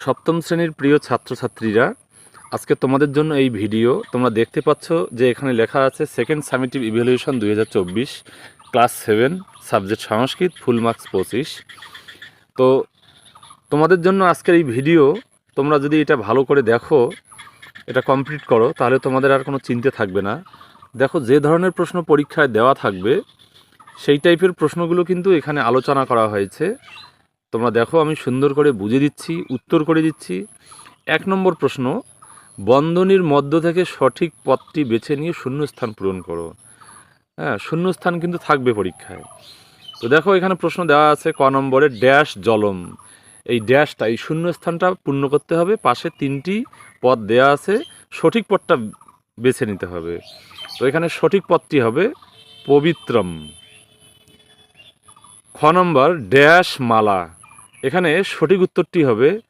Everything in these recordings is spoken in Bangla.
সপ্তম শ্রেণির প্রিয় ছাত্রছাত্রীরা, আজকে তোমাদের জন্য এই ভিডিও। তোমরা দেখতে পাচ্ছ যে এখানে লেখা আছে সেকেন্ড সামিটিভ ইভ্যালুয়েশন দুই class seven subject Sanskrit full marks পঁচিশ। তো তোমাদের জন্য আজকের এই ভিডিও, তোমরা যদি এটা ভালো করে দেখো, এটা কমপ্লিট করো, তাহলে তোমাদের আর কোনো চিন্তা থাকবে না। দেখো, যে ধরনের প্রশ্ন পরীক্ষায় দেওয়া থাকবে, সেই টাইপের প্রশ্নগুলো কিন্তু এখানে আলোচনা করা হয়েছে। তোমরা দেখো, আমি সুন্দর করে বুঝে দিচ্ছি, উত্তর করে দিচ্ছি। এক নম্বর প্রশ্ন, বন্ধনীর মধ্য থেকে সঠিক পথটি বেছে নিয়ে শূন্যস্থান পূরণ করো। হ্যাঁ শূন্যস্থান কিন্তু থাকবে পরীক্ষায়। তো দেখো, এখানে প্রশ্ন দেওয়া আছে ক নম্বরে, ড্যাশ জলম। এই ড্যাশটা, এই শূন্যস্থানটা পূর্ণ করতে হবে। পাশে তিনটি পথ দেয়া আছে, সঠিক পথটা বেছে নিতে হবে। তো এখানে সঠিক পথটি হবে পবিত্রম। খ নম্বর, ড্যাশ মালা। এখানে সঠিক উত্তরটি হবে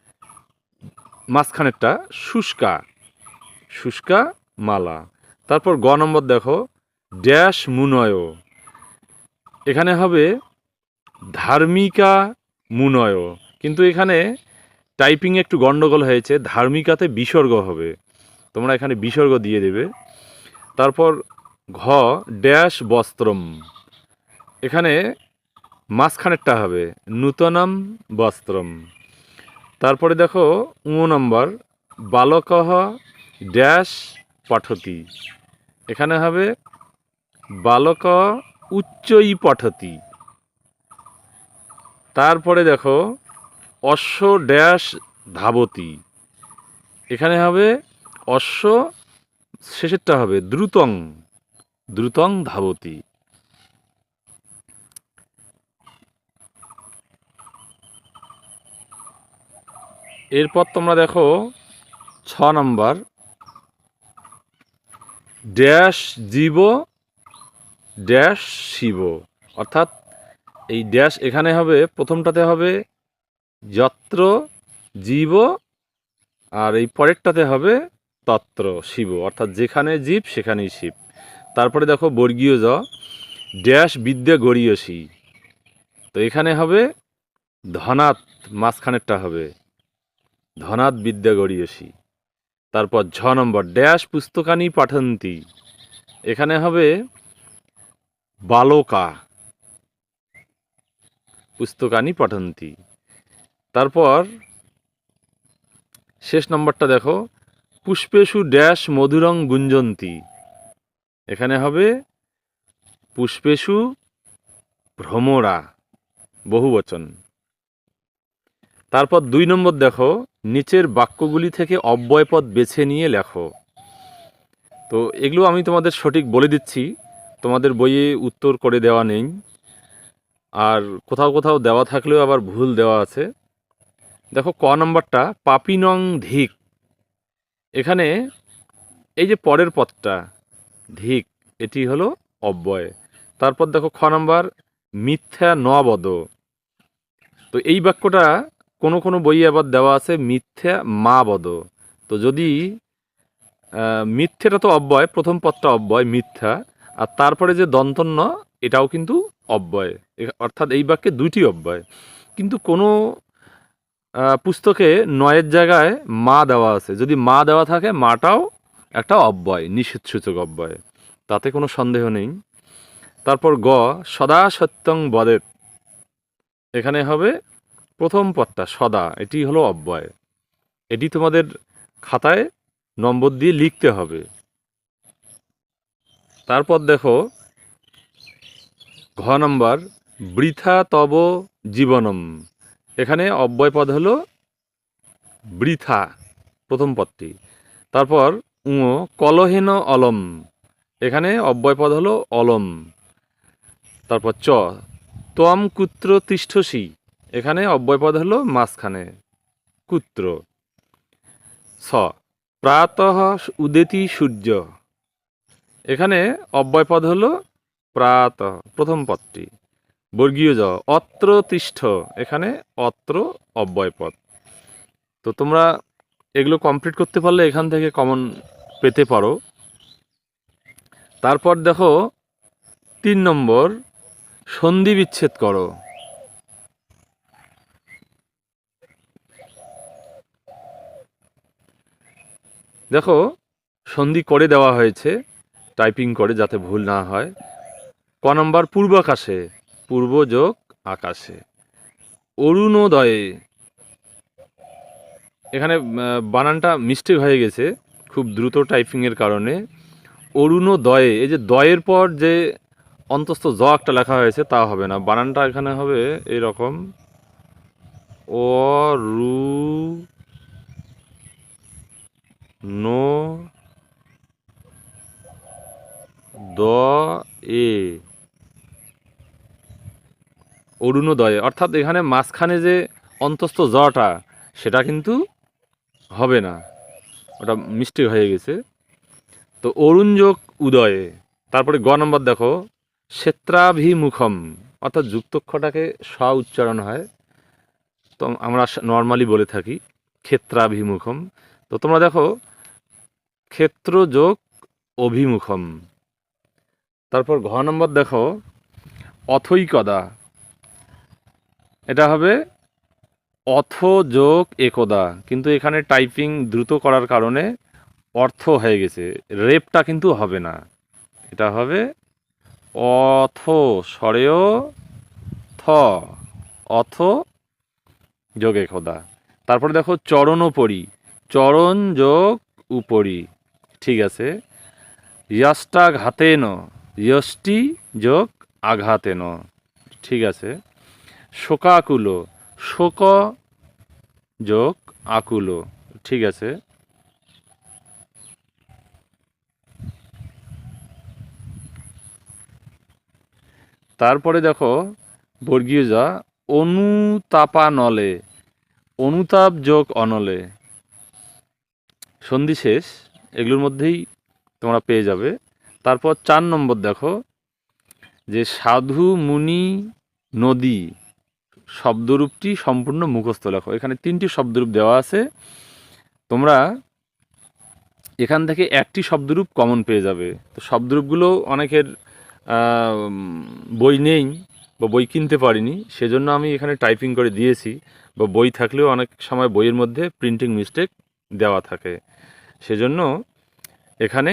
মাঝখানেরটা শুষ্কা। শুষ্কা মালা। তারপর গ নম্বর দেখো, ড্যাশ মুনয়। এখানে হবে ধার্মিকা মুনয়। কিন্তু এখানে টাইপিং একটু গন্ডগোল হয়েছে, ধার্মিকাতে বিসর্গ হবে। তোমরা এখানে বিসর্গ দিয়ে দেবে। তারপর ঘ, ড্যাশ বস্ত্রম। এখানে মাঝখানেরটা হবে নূতনম বস্ত্রম। তারপরে দেখো উ নম্বর বালকহ ড্যাশ পঠতি। এখানে হবে বালক উচ্চই পঠতি। তারপরে দেখো অশ্ব ড্যাশ ধাবতি। এখানে হবে অশ্ব, শেষেরটা হবে দ্রুতং দ্রুতং ধাবতি। এরপর তোমরা দেখো ছ নম্বর। ড্যাশ জীব, ড্যাশ শিব। অর্থাৎ এই ড্যাশ এখানে হবে, প্রথমটাতে হবে যত্র, জীব, আর এই পরেরটাতে হবে তত্র, শিব। অর্থাৎ যেখানে জীব, সেখানেই শিব। তারপরে দেখো বর্গীয় জ, ড্যাশ বিদ্যা গড়িয়সী। তো এখানে হবে ধনাত মাঝখানেরটা হবে। ধনাত বিদ্যা গড়িয়সী। তারপর ঝ নম্বর, ড্যাশ পুস্তকানি পাঠন্তি। এখানে হবে বালকা। পুস্তকানি পঠন্তি। তারপর শেষ নম্বরটা দেখো, পুষ্পেশু ড্যাশ মধুরং গুঞ্জন্তি। এখানে হবে পুষ্পেশু ভ্রমরা, বহুবচন। তারপর দুই নম্বর দেখো নিচের বাক্যগুলি থেকে অব্যয়পদ বেছে নিয়ে লেখো। তো এগুলো আমি তোমাদের সঠিক বলে দিচ্ছি। তোমাদের বইয়ে উত্তর করে দেওয়া নেই। আর কোথাও কোথাও দেওয়া থাকলেও আবার ভুল দেওয়া আছে। দেখো, ক নম্বরটা পাপিনং ধিক। এখানে এই যে পরের পদটা, ধিক, এটি হলো অব্যয়। তারপর দেখো, খ নম্বর, মিথ্যা নবদ। তো এই বাক্যটা কোনো কোনো বইয়ে আবার দেওয়া আছে মিথ্যা মা বদ। তো যদি মিথ্যেটা তো অব্যয়, প্রথম পদটা অব্যয়, মিথ্যা। আর তারপরে যে দন্তন্য, এটাও কিন্তু অব্যয়। অর্থাৎ এই বাক্যে দুইটি অব্যয়। কিন্তু কোনো পুস্তকে নয়ের জায়গায় মা দেওয়া আছে। যদি মা দেওয়া থাকে, মাটাও একটা অব্যয়, নিষেধসূচক অব্যয়। তাতে কোনো সন্দেহ নেই। তারপর গ, সদা সত্যং বদেত। এখানে হবে প্রথম পদটা, সদা, এটি হলো অব্যয়। এটি তোমাদের খাতায় নম্বর দিয়ে লিখতে হবে। তারপর দেখো, ঘ নম্বর, বৃথা তব জীবনম। এখানে অব্যয় পদ হলো বৃথা, প্রথম পদটি। তারপর উঁ কলহেন অলম। এখানে অব্যয় পদ হলো অলম। তারপর চ তম কুত্র তিষ্ঠসী। এখানে অব্যয়পদ হলো মাঝখানে। কুত্র। স। প্রাতঃ উদেতি সূর্য। এখানে অব্যয়পদ হলো প্রাত, প্রথম পদটি। বর্গীয় জ। অত্র তিষ্ঠ। এখানে অত্র অব্যয়পদ তো তোমরা এগুলো কমপ্লিট করতে পারলে এখান থেকে কমন পেতে পারো। তারপর দেখো, তিন নম্বর, সন্ধি বিচ্ছেদ করো। দেখো, সন্ধি করে দেওয়া হয়েছে টাইপিং করে যাতে ভুল না হয়। ক নম্বর, পূর্বাকাশে, পূর্ব যোগ আকাশে। অরুণোদয়ে, এখানে বানানটা মিস্টেক হয়ে গেছে, খুব দ্রুত টাইপিংয়ের কারণে। অরুণোদয়ে, এই যে দয়ের পর যে অন্তস্থ জ একটা লেখা হয়েছে, তা হবে না। বানানটা এখানে হবে এরকম অ রু নো, দ, এ। অরুণোদয়ে অর্থাৎ এখানে মাঝখানে যে অন্তস্থ জটা, সেটা কিন্তু হবে না। ওটা মিস্টেক হয়ে গেছে। তো অরুণ যোগ উদয়ে, তারপরে গ নম্বর দেখো ক্ষেত্রাভিমুখম অর্থাৎ যুক্তক্ষটাকে স উচ্চারণ হয়। তো আমরা নর্মালি বলে থাকি, ক্ষেত্রাভিমুখম তো তোমরা দেখো ক্ষেত্র যোগ অভিমুখম। তারপর ঘ নম্বর দেখো, অথৈকদা। এটা হবে অথ যোগ একদা, কিন্তু এখানে টাইপিং দ্রুত করার কারণে অর্থ হয়ে গেছে। রেপটা কিন্তু হবে না। এটা হবে অথ সরেও থ অথ যোগ একদা। তারপরে দেখো চরণোপরি চরণ যোগ উপরি। ঠিক আছে। ইয়াষ্টা ঘাতেন ইয়ষ্টি যোগ আঘাতেন, ঠিক আছে। শোকাকুল, শোক যোগ আকুল, ঠিক আছে। তারপরে দেখো, বর্গীয় যা, অনুতাপানলে, অনুতাপ যোগ অনলে। সন্ধি শেষ এগুলোর মধ্যেই তোমরা পেয়ে যাবে। তারপর চার নম্বর দেখো, যে সাধু, মুনি, নদী শব্দরূপটি সম্পূর্ণ মুখস্থ লেখো। এখানে তিনটি শব্দরূপ দেওয়া আছে। তোমরা এখান থেকে একটি শব্দরূপ কমন পেয়ে যাবে। তো শব্দরূপগুলো অনেকের বই নেই বা বই কিনতে পারিনি, সেজন্য আমি এখানে টাইপিং করে দিয়েছি। বা বই থাকলেও অনেক সময় বইয়ের মধ্যে প্রিন্টিং মিস্টেক দেওয়া থাকে। সেজন্য এখানে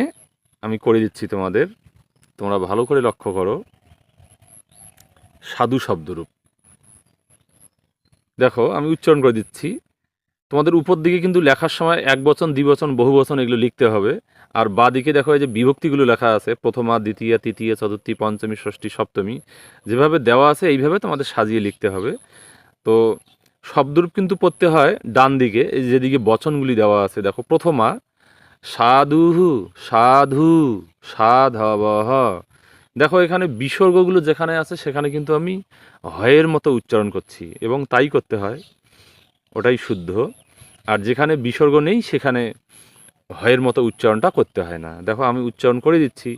আমি করে দিচ্ছি তোমাদের, তোমরা ভালো করে লক্ষ্য করো। সাধু শব্দরূপ। দেখো, আমি উচ্চারণ করে দিচ্ছি। তোমাদের উপর দিকে কিন্তু লেখার সময় এক বচন দ্বিবচন বহু বচন এগুলো লিখতে হবে। আর বা দিকে দেখো, এই যে বিভক্তিগুলো লেখা আছে, প্রথমা, দ্বিতীয়, তৃতীয়, চতুর্থী, পঞ্চমী, ষষ্ঠী, সপ্তমী, যেভাবে দেওয়া আছে এইভাবে তোমাদের সাজিয়ে লিখতে হবে। তো শব্দরূপ কিন্তু পড়তে হয় ডান দিকে, এই যেদিকে বচনগুলি দেওয়া আছে, দেখো, প্রথমা সাধুহু, সাধু সাধবহ দেখো, এখানে বিসর্গগুলো যেখানে আছে, সেখানে কিন্তু আমি হয়ের মতো উচ্চারণ করছি এবং তাই করতে হয়। ওটাই শুদ্ধ। আর যেখানে বিসর্গ নেই, সেখানে হয়ের মতো উচ্চারণটা করতে হয় না। দেখো, আমি উচ্চারণ করে দিচ্ছি।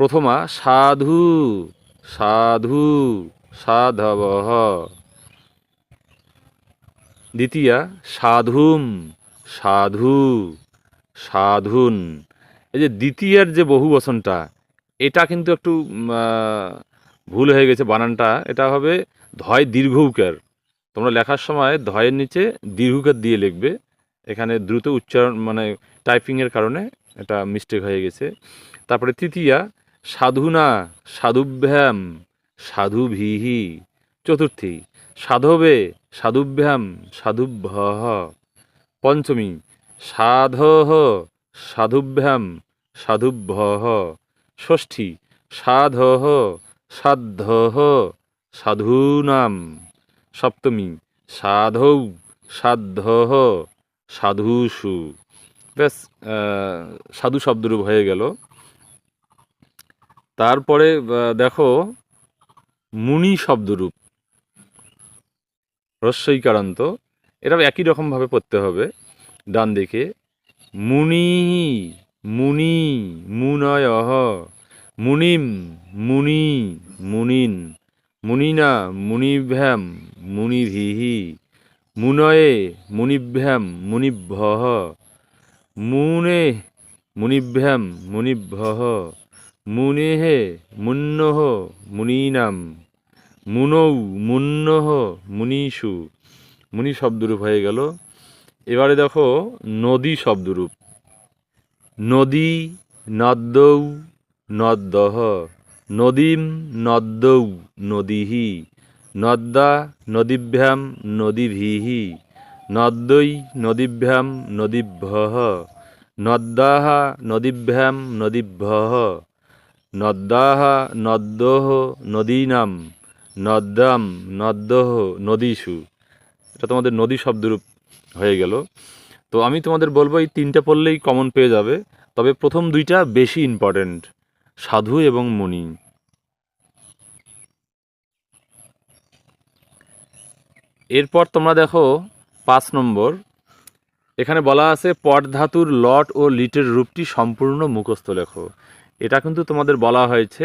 প্রথমা, সাধু সাধু সাধবহ দ্বিতীয়া, সাধুম, সাধু। সাধুন। এই যে দ্বিতীয়ার যে বহু বচনটা, এটা কিন্তু একটু ভুল হয়ে গেছে বানানটা। এটা হবে ধয় দীর্ঘ উকার তোমরা লেখার সময় ধয়ের নিচে দীর্ঘকার দিয়ে লিখবে। এখানে দ্রুত উচ্চারণ মানে টাইপিংয়ের কারণে এটা মিস্টেক হয়ে গেছে। তারপরে তৃতীয়া, সাধুনা, সাধুভ্যাম, সাধুভিহি। চতুর্থী, সাধবে, সাধুভ্যাম, সাধুভ্য। পঞ্চমী সাধহ, সাধুভ্যাম সাধুভ্য ষষ্ঠী, সাধহ, সাধ্যহ, সাধুনাম। সপ্তমী, সাধৌ, সাধ্যহ, সাধুষু। ব্যাস সাধু শব্দরূপ হয়ে গেল। তারপরে দেখো, মুনি শব্দরূপ। রস্যইকারান্ত। এটা একই রকমভাবে পড়তে হবে। ডান দিকে, মুনি মুনি মুনয় মুনিম, মুনি, মুনিন, মুনিনা, মুনিভ্যাম মুনিভিহি মুনয়ে, মুনিভ্যাম মুনিভ্য মুনে, মুনিভ্যাম মুনিভ্য মুনেহে, মুন্নহ, মুনীনাম, মুনৌ, মুন্নহ, মুনিষু, মুনি শব্দরূপ হয়ে গেল। এবারে দেখো নদী শব্দরূপ। নদী নদ্দৌ নদ্দহ নদীম নদ্দৌ নদীহি। নদ্দা নদীভ্যাম নদীভিহি। নদ্দৈ নদীভ্যাম নদীভ্যः নদ্দাः নদীভ্যাম নদীভ্যः নদ্দাः নদ্দোः নদীনাম। নদ্দাম নদ্দহ নদীষু। এটা তোমাদের নদী শব্দরূপ। হয়ে গেল। তো আমি তোমাদের বলব, এই তিনটে পড়লেই কমন পেয়ে যাবে। তবে প্রথম দুইটা বেশি ইম্পর্ট্যান্ট সাধু এবং মুনি। এরপর তোমরা দেখো পাঁচ নম্বর। এখানে বলা আছে পট ধাতুর লট ও লিটের রূপটি সম্পূর্ণ মুখস্থ লেখো। এটা কিন্তু তোমাদের বলা হয়েছে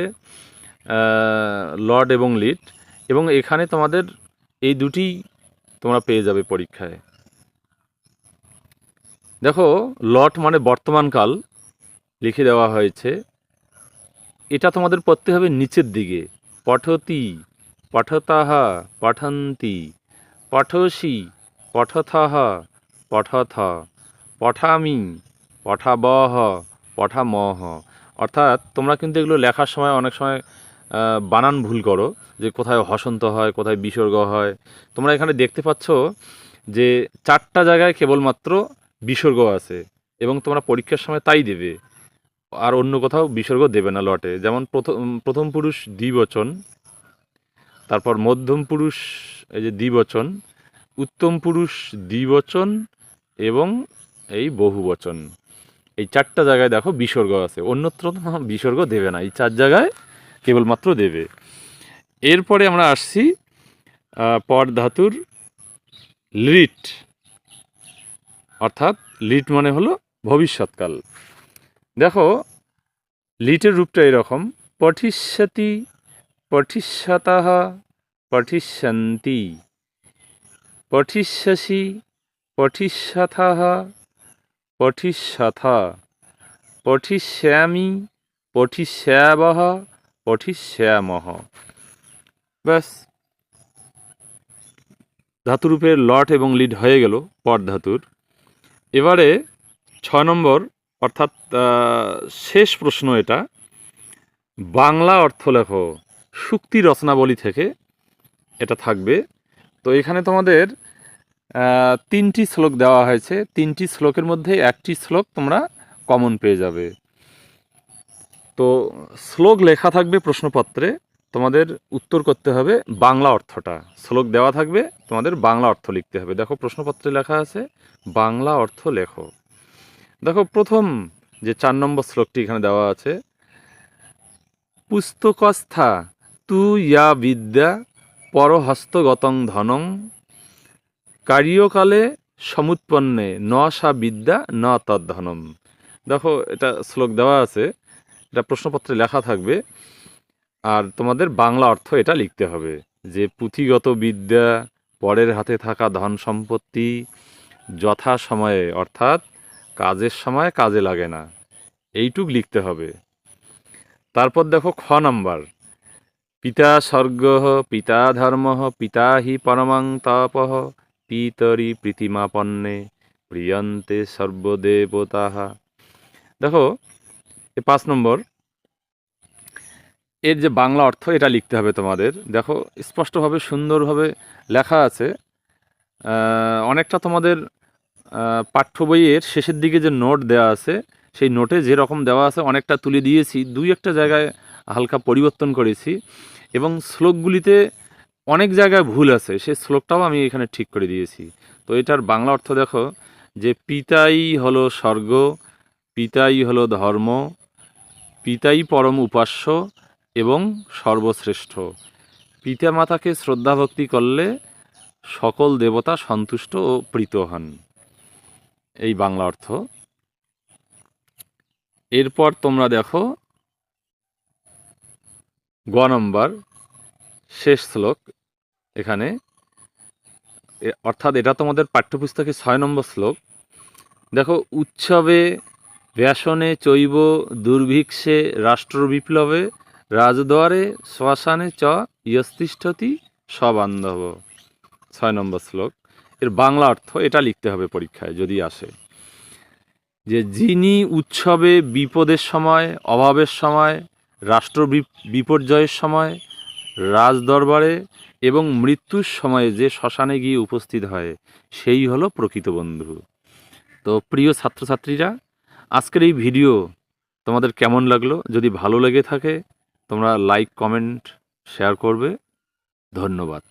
লট এবং লিট। এবং এখানে তোমাদের এই দুটি তোমরা পেয়ে যাবে পরীক্ষায়। দেখো, লট মানে বর্তমানকাল লিখে দেওয়া হয়েছে। এটা তোমাদের পড়তে হবে নিচের দিকে। পঠতি, পঠতাহা, পঠন্তি, পঠসি, পঠথহ, পঠথ, পঠামি, পঠাবহ, পঠামহ। অর্থাৎ তোমরা কিন্তু এগুলো লেখার সময় অনেক সময় বানান ভুল করো, যে কোথায় হসন্ত হয়, কোথায় বিসর্গ হয়। তোমরা এখানে দেখতে পাচ্ছ যে চারটা জায়গায় কেবলমাত্র বিসর্গ আছে এবং তোমরা পরীক্ষার সময় তাই দেবে। আর অন্য কোথাও বিসর্গ দেবে না লটে। যেমন প্রথম প্রথম পুরুষ দ্বিবচন, তারপর মধ্যম পুরুষ, এই যে দ্বিবচন, উত্তম পুরুষ দ্বিবচন এবং এই বহুবচন। এই চারটা জায়গায় দেখো বিসর্গ আছে। অন্যত্র বিসর্গ দেবে না। এই চার জায়গায় কেবলমাত্র দেবে। এরপরে আমরা আসছি পর ধাতুর লিট অর্থাৎ লিট মানে হলো ভবিষ্যৎকাল। দেখো, লিটের রূপটা এরকম, পঠিষ্যতি পঠিষ্যতः পঠিষ্যন্তি, পঠিষ্যসি পঠিষ্যথः পঠিষ্যথ, পঠিষ্যামি, পঠিষ্যাবহ, পঠিষ্যামহ। ব্যাস। ধাতুরূপের লট এবং লিড হয়ে গেল পর ধাতুর এবারে ছয় নম্বর, অর্থাৎ শেষ প্রশ্ন এটা। বাংলা অর্থ লেখো সুক্তি রচনাবলী থেকে এটা থাকবে। তো এখানে তোমাদের তিনটি শ্লোক দেওয়া হয়েছে। তিনটি শ্লোকের মধ্যে একটি শ্লোক তোমরা কমন পেয়ে যাবে। তো শ্লোক লেখা থাকবে প্রশ্নপত্রে। তোমাদের উত্তর করতে হবে বাংলা অর্থটা। শ্লোক দেওয়া থাকবে, তোমাদের বাংলা অর্থ লিখতে হবে। দেখো, প্রশ্নপত্রে লেখা আছে, বাংলা অর্থ লেখো। দেখো, প্রথম যে চার নম্বর শ্লোকটি এখানে দেওয়া আছে, পুস্তকস্থা তু ইয়া বিদ্যা পরহস্তগতং ধনং, কার্যকালে সমুৎপন্নে ন সা বিদ্যা ন তদ্ধনম দেখো, এটা শ্লোক দেওয়া আছে, এটা প্রশ্নপত্রে লেখা থাকবে। আর তোমাদের বাংলা অর্থ এটা লিখতে হবে যে পুঁথিগত বিদ্যা, পরের হাতে থাকা ধন সম্পত্তি, যথা সময়ে, অর্থাৎ কাজের সময় কাজে লাগে না। এইটুক লিখতে হবে। তারপর দেখো খ নাম্বার। পিতা স্বর্গ, পিতা ধর্ম, পিতা হি পরমাং তপঃ, পিতরি প্রীতিমাপন্নে প্রিয়ন্তে সর্বদেবতাহা দেখো, এ পাঁচ নম্বর। এর যে বাংলা অর্থ, এটা লিখতে হবে তোমাদের। দেখো, স্পষ্টভাবে, সুন্দরভাবে লেখা আছে। অনেকটা তোমাদের পাঠ্য বইয়ের শেষের দিকে যে নোট দেওয়া আছে, সেই নোটে যেরকম দেওয়া আছে, অনেকটা তুলে দিয়েছি। দুই একটা জায়গায় হালকা পরিবর্তন করেছি এবং শ্লোকগুলিতে অনেক জায়গায় ভুল আছে। সেই শ্লোকটাও আমি এখানে ঠিক করে দিয়েছি। তো এটার বাংলা অর্থ দেখো, যে পিতাই হলো স্বর্গ, পিতাই হলো ধর্ম, পিতাই পরম উপাস্য এবং সর্বশ্রেষ্ঠ। পিতামাতাকে শ্রদ্ধা ভক্তি করলে সকল দেবতা সন্তুষ্ট ও প্রীত হন। এই বাংলা অর্থ। এরপর তোমরা দেখো গ নম্বর, শেষ শ্লোক। এখানে অর্থাৎ এটা তোমাদের পাঠ্যপুস্তকে ছয় নম্বর শ্লোক। দেখো, উৎসবে, ব্যাসনে চৈব, দুর্ভিক্ষে রাষ্ট্র বিপ্লবে রাজদ্বারে শ্মশানে চ ইয়স্তিষ্ঠতি সবান্ধব। ছয় নম্বর শ্লোক। এর বাংলা অর্থ এটা লিখতে হবে পরীক্ষায়, যদি আসে। যে যিনি উৎসবে বিপদের সময়, অভাবের সময়, রাষ্ট্র বিপর্যয়ের সময়, রাজদরবারে এবং মৃত্যুর সময়ে যে শ্মশানে গিয়ে উপস্থিত হয়, সেই হলো প্রকৃত বন্ধু। তো প্রিয় ছাত্রছাত্রীরা, আজকের এই ভিডিও তোমাদের কেমন লাগল? যদি ভালো লেগে থাকে তোমরা লাইক কমেন্ট শেয়ার করবে। ধন্যবাদ।